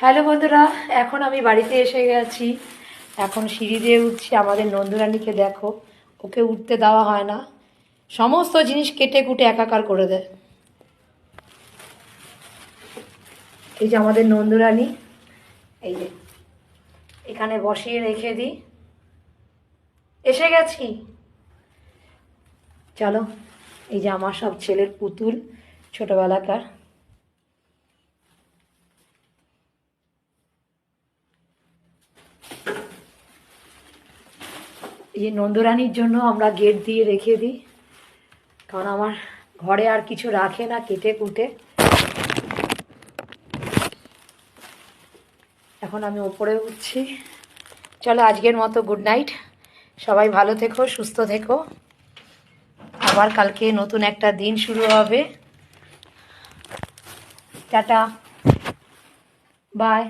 Hello বন্ধুরা, এখন আমি বাড়িতে এসে গেছি। এখন সিঁড়ি দিয়ে উঠছি, আমাদের নন্দুরানীকে দেখো। ওকে উঠতে দেওয়া হয় না। সমস্ত জিনিস কেটে কুটে একাকার করে দেয়। এই যে আমাদের নন্দুরানী, এই যে, এখানে বসিয়ে রেখে দিই। এসে গেছি। চলো, এই যে আমার সব ছেলের পুতুল, ছোটবেলাকার। এই নন্দরানীর জন্য আমরা গেট দিয়ে রেখে দিই। কারণ আমার ঘরে আর কিছু রাখে না, কেটে কুটে। এখন আমি ওপরে উঠছি। চলো, আজকের মতো গুড নাইট সবাই ভালো থেকো, সুস্থ থেকো। আবার কালকে নতুন একটা দিন শুরু হবে। টাটা। বাই